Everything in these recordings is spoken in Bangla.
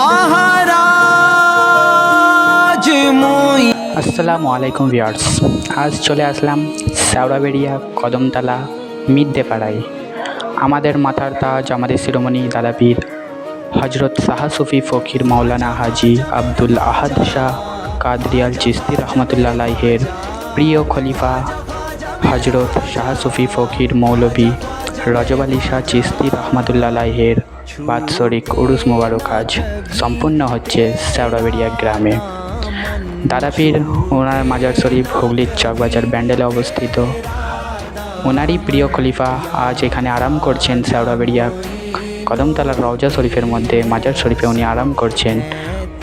মহারাজ মই। আসসালামু আলাইকুম ভিউয়ার্স। আজ চলে আসলাম শ্যাওড়াবেড়িয়া কদমতলা মিদ্যে পাড়ায়। আমাদের মাথার তাজ, আমাদের শিরোমণি দাদাপীর হজরত শাহ সুফি ফকির মাওলানা হাজি আব্দুল আহাদ শাহ কাদরিয়াল চিস্তি রহমতুল্লাহ আলাইহের প্রিয় খলিফা হজরত শাহ সুফি ফকির মৌলভী, রজব আলী শাহ চিস্তি রহমতুল্লাহ বাৎসরিক উরুস মোবারক আজ সম্পূর্ণ হচ্ছে শ্যাওড়াবেড়িয়া গ্রামে। দাদাপীর, ওনার মাজার শরীফ, হুগলির চকবাজার ব্যান্ডেলে অবস্থিত। ওনারই প্রিয় খলিফা আজ এখানে আরাম করছেন শ্যাওড়াবেড়িয়া কদমতলার রওজা শরীফের মধ্যে, মাজার শরীফে উনি আরাম করছেন।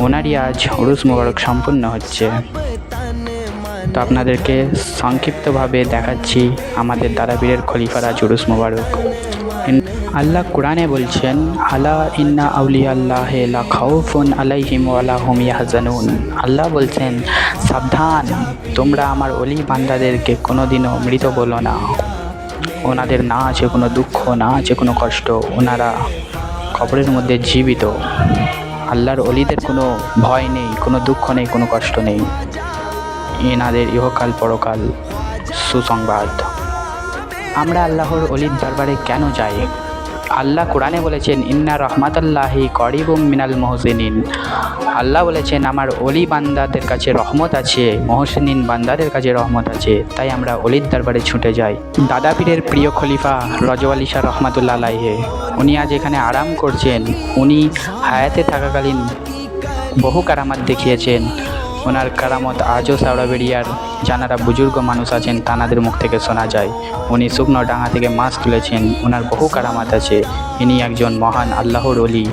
ওনারই আজ উরুস মোবারক সম্পূর্ণ হচ্ছে। তো আপনাদেরকে সংক্ষিপ্তভাবে দেখাচ্ছি আমাদের দাদাবীরের খলিফার আজ উরুস মোবারক। আল্লাহ কোরআনে বলছেন, আলা ইন্না আউলিয়া আল্লাহ লা খাউফুন আলাইহিম ওয়ালা হুম ইয়াহজানুন। আল্লাহ বলছেন, সাবধান, তোমরা আমার অলি বান্দাদেরকে কোনোদিনও মৃত বলো না। ওনাদের না আছে কোনো দুঃখ, না আছে কোনো কষ্ট। ওনারা কবরের মধ্যে জীবিত। আল্লাহর অলিদের কোনো ভয় নেই, কোনো দুঃখ নেই, কোনো কষ্ট নেই। এনাদের ইহকাল পরকাল সুসংবাদ। আমরা আল্লাহর অলির দরবারে কেন যাই? আল্লাহ কোরআনে বলেছেন, ইন্না রহমাতাল্লাহি করিবুম মিনাল মহসিনিন। আল্লাহ বলেছেন, আমার অলি বান্দাদের কাছে রহমত আছে, মহসিনিন বান্দাদের কাছে রহমত আছে, তাই আমরা অলির দরবারে ছুটে যাই। দাদা পীরের প্রিয় খলিফা রজব আলী শাহ রহমাতুল্লাহ আলাইহে, উনি আজ এখানে আরাম করছেন। উনি হায়াতে থাকাকালীন বহু কারামাত দেখিয়েছেন। ওনার কারামত আজও সাউড়াবেড়িয়ার যানারা বুজুর্গ মানুষ আছেন তানাদের মুখ থেকে শোনা যায়। উনি শুকনো ডাঙা থেকে মাস্ক তুলেছেন ওনার বহু কারামত আছে। ইনি একজন মহান আল্লাহর অলি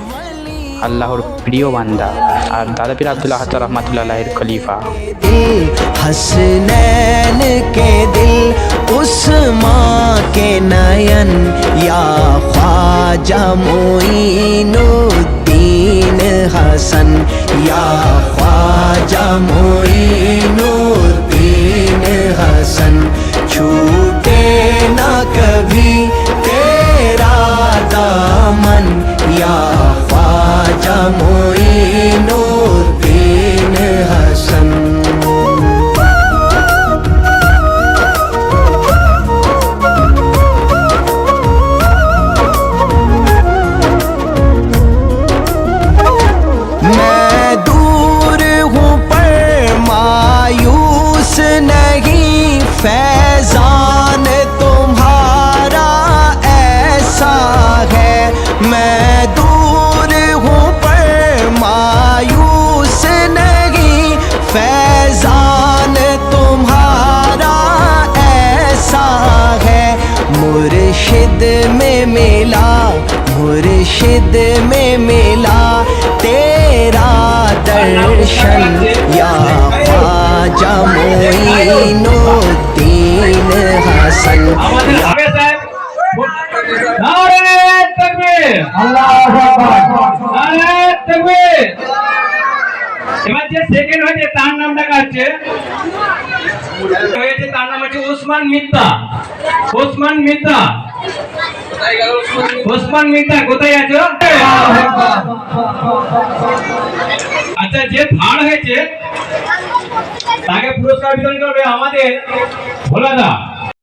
আল্লাহর প্রিয় বান্দা। আর দাদাপীর আব্দুল্লাহ হাত রহমাতুল্লাহের খলিফা। اس ماں کے نین یا خواجہ معین الدین حسن یا خواجہ معین الدین حسن چھوٹے نہ کبھی کچھ نہیں، فیضان تمہارا ایسا ہے۔ میں دور ہوں پر مایوس نہیں، فیضان تمہارا ایسا ہے۔ مرشد میں ملا، مرشد میں ملا تیرا درشن، یا জামুদ্দিন হাসান এবার যে সেকেন্ড হয়েছে তার নাম দেখা হচ্ছে হয়েছে তার নাম হচ্ছে ওসমান মিত্তা ওসমান মিত্তা ওসমান মিত্তা কোথায় আছো আচ্ছা যে থার্ড হয়েছে তাকে পুরস্কার বিতরণ করবে আমাদের ভোলাদা।